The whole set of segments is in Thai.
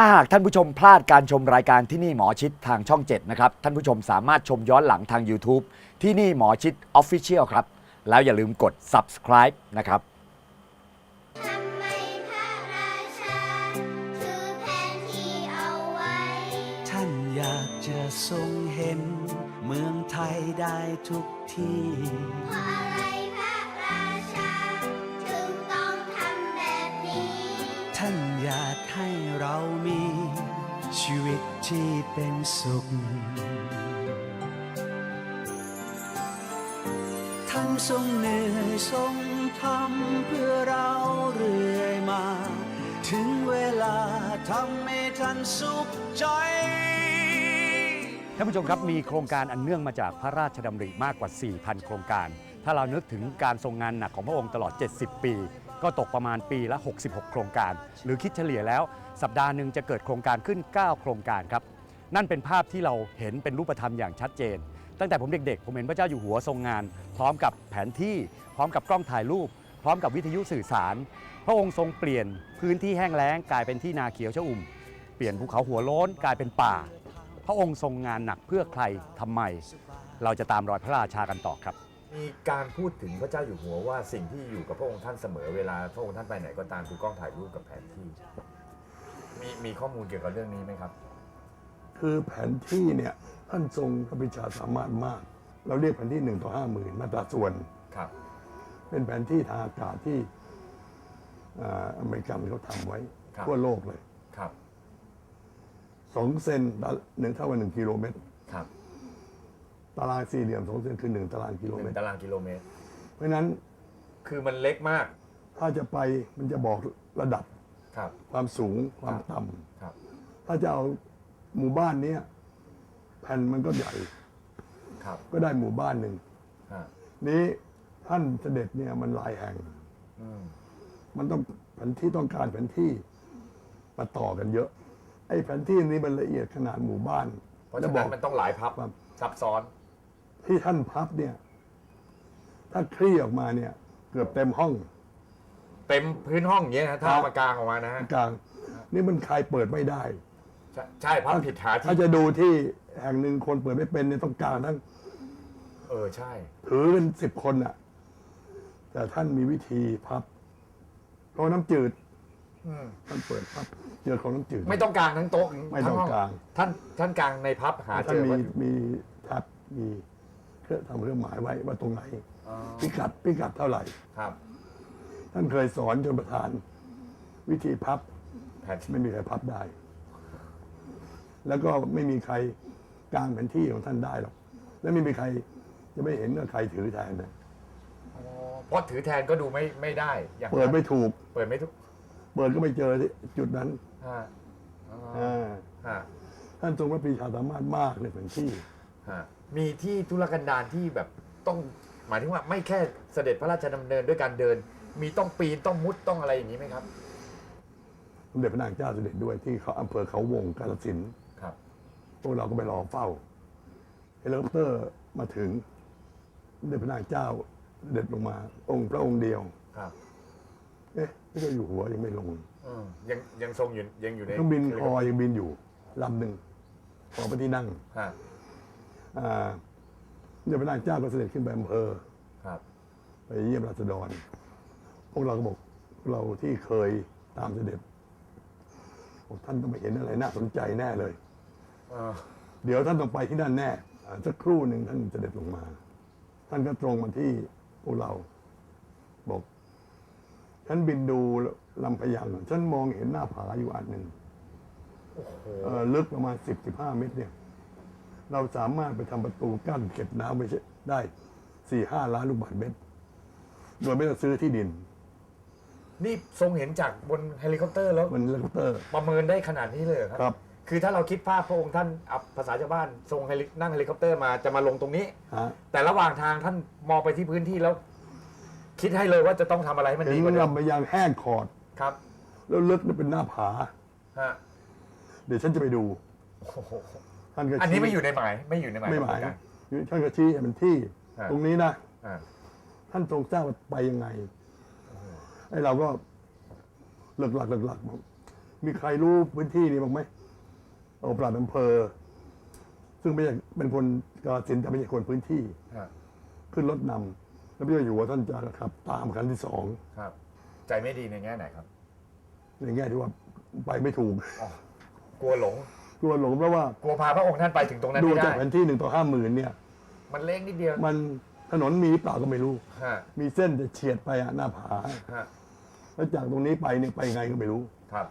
ถ้าหากท่านผู้ชมพลาดการชมรายการที่นี่หมอชิดทางช่อง 7 นะครับ ท่านผู้ชมสามารถชมย้อนหลังทาง YouTube ที่นี่หมอชิด Official ครับ แล้วอย่าลืมกด subscribe นะครับ ทำไมพระราชาถือแผนที่เอาไว้ ท่านอยากจะทรงเห็น เมืองไทยได้ทุกที่ เพราะอะไร ให้เรามีชีวิตที่เป็นสุข ท่านทรงเหนื่อยทรงทำเพื่อเราเรื่อยมา ถึงเวลาทำให้ท่านสุขใจท่านผู้ชมครับมีโครงการอันเนื่องมาจากพระราชดำริมากกว่า 4,000 โครงการ ถ้าเรานึกถึงการทรงงานหนักของพระองค์ตลอด 70 ปี ก็ตกประมาณปีละ 66 โครงการ หรือคิดเฉลี่ยแล้ว สัปดาห์หนึ่งจะเกิดโครงการขึ้น 9 โครงการครับ นั่นเป็นภาพที่เราเห็นเป็นรูปธรรมอย่างชัดเจน ตั้งแต่ผมเด็กๆ ผมเห็นพระเจ้าอยู่หัวทรงงาน พร้อมกับแผนที่ พร้อมกับกล้องถ่ายรูป พร้อมกับวิทยุสื่อสาร พระองค์ทรงเปลี่ยนพื้นที่แห้งแล้งกลายเป็นที่นาเขียวชอุ่ม เปลี่ยนภูเขาหัวโล้นกลายเป็นป่า พระองค์ทรงงานหนักเพื่อใครทำไม เราจะตามรอยพระราชากันต่อครับ มีการพูดถึงพระเจ้าอยู่หัวว่าสิ่งที่อยู่กับพระองค์ท่านเสมอเวลาพระองค์ท่านไปไหนก็ตามคือกล้องถ่ายรูปกับแผนที่ มีมีข้อมูลเกี่ยวกับเรื่องนี้ไหมครับ คือแผนที่เนี่ยท่านทรงพระปรีชาสามารถมาก เราเรียกแผนที่หนึ่งต่อห้าหมื่นมาตราส่วน ครับ เป็นแผนที่ทางอากาศที่อ่าอเมริกันเขาทำไว้ครับ ทั่วโลกเลย ครับ สองเซนต่อหนึ่งเท่ากับหนึ่งกิโลเมตรครับ ตารางสี่เหลี่ยมสองเซนคือหนึ่งตารางกิโลหเมนึ่ตงร ตารางกิโลเมตร เพราะฉะนั้นคือมันเล็กมากถ้าจะไปมันจะบอกระดับครับ ความสูงความต่ำครับ ถ้าจะเอาหมู่บ้านเนี้ยแผ่นมันก็ใหญ่ครับก็ได้หมู่บ้านหนึ่งฮะนี้ท่านเสด็จเนี่ยมันหลายแห่ง อืมมันต้องแผนที่ต้องการแผนที่มาต่อกันเยอะ ไอ้แผนที่นี้มันละเอียดขนาดหมู่บ้านเพราะจะฉะบนั้อนกมันต้องหลายพับครับซับซ้อน ที่ท่านพับเนี่ย ถ้าคลี่ออกมาเนี่ย เกือบเต็มห้อง เต็มพื้นห้องอย่างเงี้ยนะถ้าครับเอามากลางออกมานะฮะกลาง นี่มันใครเปิดไม่ได้ ใช่ใช่พับผิดหาถ้าที่จะดูที่แห่งหนึ่งคนเปิดไม่เป็นเนี่ยต้องกลางทั้งเออใช่ ถือเป็นสิบคนน่ะ แต่ท่านมีวิธีพับโคลน้ำจืดอืมท่านเปิดพับเจอโคลน้ำจืด ไม่ต้องกลางทั้งโต๊ะไม่ต้องทั้ห้กลาง ท่านท่านกลางในพับหาเจท่านอมีว่ามีแท็บมี เครื่องทำเครื่องหมายไว้ว่าตรงไหน อ๋อพิกัดพิกัดเท่าไหร่ ครับท่านเคยสอนจนประธาน วิธีพับแผนไม่มีใครพับได้ แล้วก็ไม่มีใครกลางแผนที่ของท่านได้หรอกและไม่มีใครจะไม่เห็นว่าใครถือแทนนะอ๋อเพราะถือแทนก็ดูไม่ไม่ได้อย่างเปิดไม่ถูก เปิดไม่ทุกเปิดก็ไม่เจอที่จุดนั้นฮะอ๋ออ่าฮะท่านทรงพระปรีชาสามารถมากในแผนที่ ฮะ มีที่ธุรกันดารที่แบบต้องหมายถึงว่าไม่แค่เสด็จพระราชดำเนินด้วยการเดิน มีต้องปีนต้องมุดต้องอะไรอย่างนี้ไหมครับ สมเด็จพระนางเจ้าเสด็จด้วยที่เขาอำเภอเขาวงกาฬสินธุ์ครับ พวกเราก็ไปรอเฝ้าเฮลิคอปเตอร์มาถึงสมเด็จพระนางเจ้าเสด็จลงมา องค์พระองค์เดียว ครับเอ๊ะพระเจ้าอยู่หัวยังไม่ลงอืมยังยังทรงอยู่ยังอยู่ในเครื่องบินพอยังบินอยู่ลำหนึ่งพอพระที่นั่งฮะ อ่าสมเด็จพระนางเจ้าก็เสด็จขึ้นไปอำเภอ ครับ ไปเยี่ยมราษฎร พวกเราก็บอกพวกเราที่เคยตามเสด็จบอกท่านต้องไปเห็นอะไรน่าสนใจแน่เลย เออเดี๋ยวท่านต้องไปที่นั่นแน่อ่าสักครู่หนึ่งท่านเสด็จลงมา ท่านก็ตรงมาที่พวกเรา บอกฉันบินดูลำพะยังฉันมองเห็นหน้าผาอยู่อันหนึ่งโอ้โหเอ่อลึกประมาณสิบสิบห้าเมตรเนี่ย เราสามารถไปทำประตูกั้นเก็บน้ำไว้ได้สี่ห้าล้านลูกบาศก์เมตร โดยไม่ต้องซื้อที่ดิน นี่ทรงเห็นจากบนเฮลิคอปเตอร์แล้วมันเฮลิคอปเตอร์ ประเมินได้ขนาดนี้เลยเหรอครับคือถ้าเราคิดภาพพระองค์ท่านอับภาษาชาวบ้านทรงเฮลินั่งเฮลิคอปเตอร์มาจะมาลงตรงนี้ ฮะแต่ระหว่างทางท่านมองไปที่พื้นที่แล้ว คิดให้เลยว่าจะต้องทำอะไรให้มันเห็ดีนกว่าเดิมลำพะยังแห้งขอด ครับแล้วลึกนี่เป็นหน้าผา ฮะเดี๋ยวฉันจะไปดู โอ้โห ท่านก็ชี้อันนี้ไม่อยู่ในหมายไม่อยู่ในหมายไม่หมายของการท่านก็ชี้ให้มันที่ฮะตรงนี้นะอ่าท่านทรงทราบว่าไปยังไงไอ้เราก็หลักหลักหลักหลักมีใครรู้พื้นที่นี้บ้างไหมเอาปลัดอำเภอ ซึ่งไม่ใช่เป็นคนกาฬสินธุ์แต่ไม่ใช่คนพื้นที่ฮะขึ้นรถนำแล้วพี่อยู่หัวท่านจะขับ ตามคันที่สองครับ ใจไม่ดีในแง่ไหนครับ ในแง่ที่ว่าไปไม่ถูกอ๋อกลัวหลง กลัวหลงเพราะว่ากลัวพาพระองค์ท่านไปถึงตรงนั้นดูไม่จากได้ แผนที่หนึ่งต่อห้าหมื่นเนี่ย มันเล็กนิดเดียวมันถนนมีเปล่าก็ไม่รู้ ฮะมีเส้นจะเฉียดไปอะหน้าผา ฮะแล้วจากตรงนี้ไปเนี่ยไปยังไงก็ไม่รู้ ครับ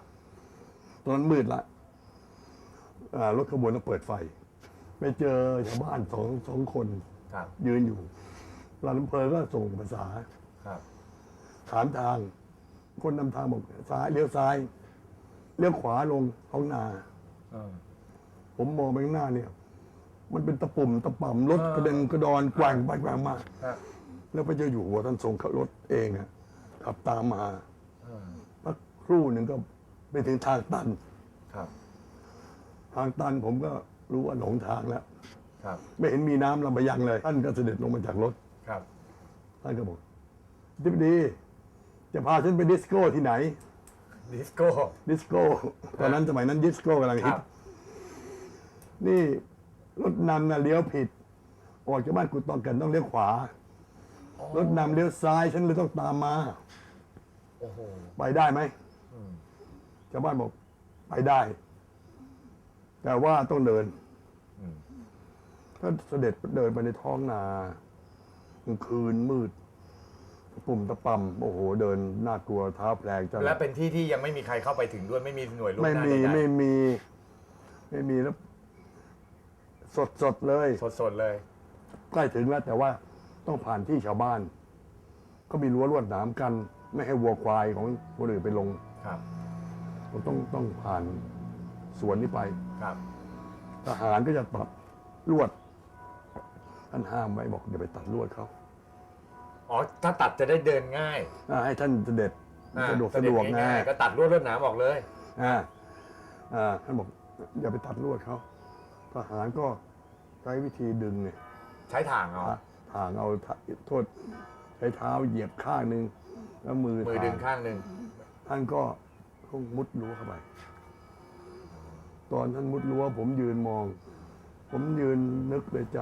ตอนนั้นมืดละอ่ารถขบวนต้องเปิดไฟ ไปเจอชาวบ้านสองสองคนครับยืนอยู่ปลัดอำเภอก็ส่งภาษา ครับถามทาง คนนำทางบอกซ้ายเลี้ยวซ้าย เลี้ยวขวาลงท้องนาเออ ผมมองไปข้างหน้าเนี่ย มันเป็นตะปุ่มตะป่ำรถเออกระเด็นกระดอนแกว่งไปแกว่งมาฮะแล้วพระเจ้าอยู่หัวท่านทรงขับรถเองอะขับตามมาเออพักครู่หนึ่งก็ไปถึงทางตันครับทางตันผมก็รู้ว่าหลงทางแล้วครับไม่เห็นมีน้ำลำบะยังเลย ท่านก็เสด็จลงมาจากรถครับท่านก็บอกทิบดี จะพาฉันไปดิสโก้ที่ไหน ดิสโก้ ดิสโก้ตอนนั้นสมัยนั้นดิสโก้กำลังคฮิรัตบ นี่รถนำนะเลี้ยวผิด ออกจากบ้านกุดตองกันต้องเลี้ยวขวา รถนำเลี้ยวซ้ายฉันเลยต้องตามมา โอ้โห ไปได้ไหมอืมชาวบ้านบอกไปได้ แต่ว่าต้องเดินอืมถ้าเสด็จเดินไปในท้องนากลางคืนมืด ปุ่มตะปำโอ้โหเดินน่ากลัวเท้าแพลงจังและเป็นที่ที่ยังไม่มีใครเข้าไปถึงด้วยไม่มีหน่วยลูกไม่หน้ามีใดไม่มี ไม่มีแล้วสดสดๆเลยๆสดๆเลย ใกล้ถึงแล้วแต่ว่าต้องผ่านที่ชาวบ้าน ก็มีรั้วลวดหนามกัน ไม่ให้วัวควายของคนอื่นไปลงครับ เราต้องต้องผ่านสวนนี้ไป ครับ ทหารก็จะตัดลวดท่านห้ามไว้บอกอย่าไปตัดลวดเขา อ๋อถ้าตัดจะได้เดินง่ายอ่าให้ท่านเสด็จอ่าสะดวกเสะดวกง่าง่ายยๆก็ตัดลวดลวดหนามออกเลยอ่าอ่าท่านบอกอย่าไปตัดลวดเขาทหารก็ใช้วิธีดึงเนี่ย ใช้ถ่างเอา ทางเอาโทษใช้เท้าเหยียบข้างหนึ่งแล้วมือมือทางดึงข้างหนึ่งท่านก็คงมุดรั้วเข้าไป ตอนท่านมุดรั้วผมยืนมอง ผมยืนนึกในใจ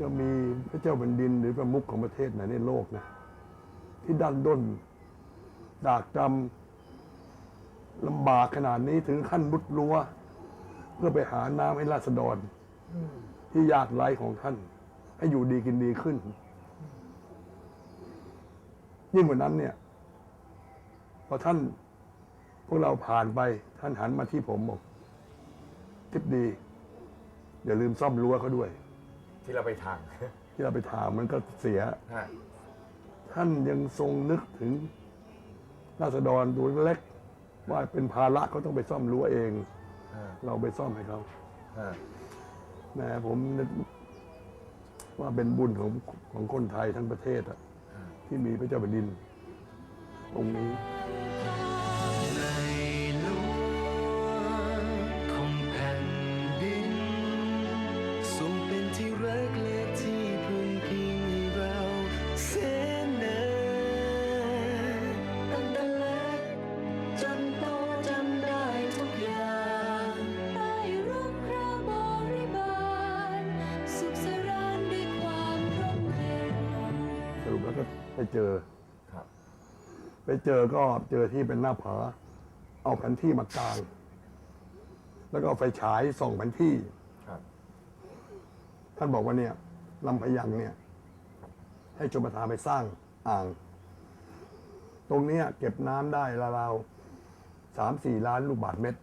จะมีพระเจ้าแผ่นดินหรือประมุขของประเทศไหนในโลกนะที่ดันด้นดากจำลำบากขนาดนี้ถึงขั้นมุดรั้วเพื่อไปหาน้ำให้ราษฎรที่ยากไร้ของท่าน ให้อยู่ดีกินดีขึ้น ยิ่งกว่านั้นเนี่ยพอท่านพวกเราผ่านไปท่านหันมาที่ผมบอกทิพดี อย่าลืมซ่อมรั้วเขาด้วย ที่เราไปทางที่เราไปถามมันก็เสีย ฮะท่านยังทรงนึกถึงราษฎรตัวเล็กว่าเป็นภาระเขาต้องไปซ่อมรั้วเอง ฮะเราไปซ่อมให้เขาฮะแหมผมนึกว่าเป็นบุญของของคนไทยทั้งประเทศอะที่มีพระเจ้าแผ่นดินองค์นี้ใน ไปเจอครับ ไปเจอก็เจอที่เป็นหน้าผา เอาแผนที่มากาง แล้วก็เอาไฟฉายส่องแผนที่ครับ ท่านบอกว่าเนี่ยลำพะยังเนี่ย ให้ชมประทานไปสร้างอ่าง ตรงเนี้ย เก็บน้ำได้ราวๆสามสี่ล้านลูกบาทเมตร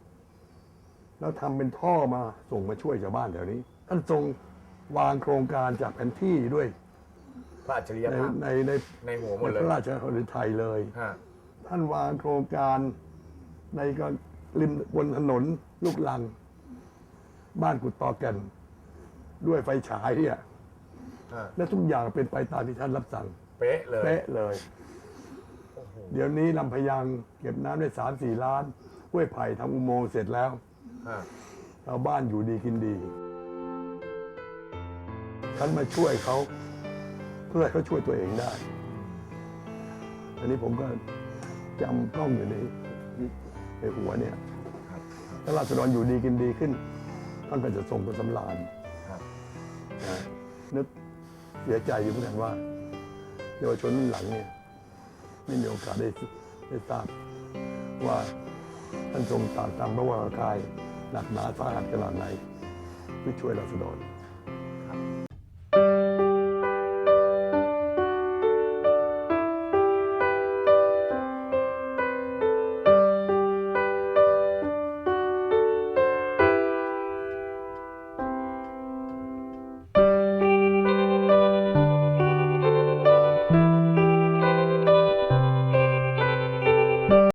แล้วทำเป็นท่อมาส่งมาช่วยชาวบ้านแถวนี้ ท่านทรงวางโครงการจากแผนที่ด้วยพ ระอัจฉริยในภาพในในในหัวหมในดเลพยระราชหฤทัยเลย ฮะท่านวางโครงการในก็ริมบนถนนลูกลัง บ้านกุดตอแก่นด้วยไฟฉายเนี่ยฮะและทุกอย่างเป็นไปตามที่ท่านรับสั่งเป๊ะเลยเป๊ะเลยโอ้โหเดี๋ยวนี้ลำพะยังเก็บน้ำได้สามสี่ล้านห้วยไผ่ทำอุโมงค์เสร็จแล้วฮะชาวบ้านอยู่ดีกินดีท่านมาช่วยเขา เพื่อให้เขาช่วยตัวเองได้ อันนี้ผมก็จำกล้องอยู่ในในหัวเนี่ยครับถ้าราษฎรอยู่ดีกินดีขึ้นท่านก็จะทรงเป็นสำราญครับนะนึกเสียใจอยู่เหมือนกันว่าเยาวชนรุ่นหลังเนี่ยไม่มีโอกาสได้ได้ทราบว่าท่านทรงตากตามพระวรากายหนักหนาสาหัสขนาดไหนเพื่อช่วยราษฎร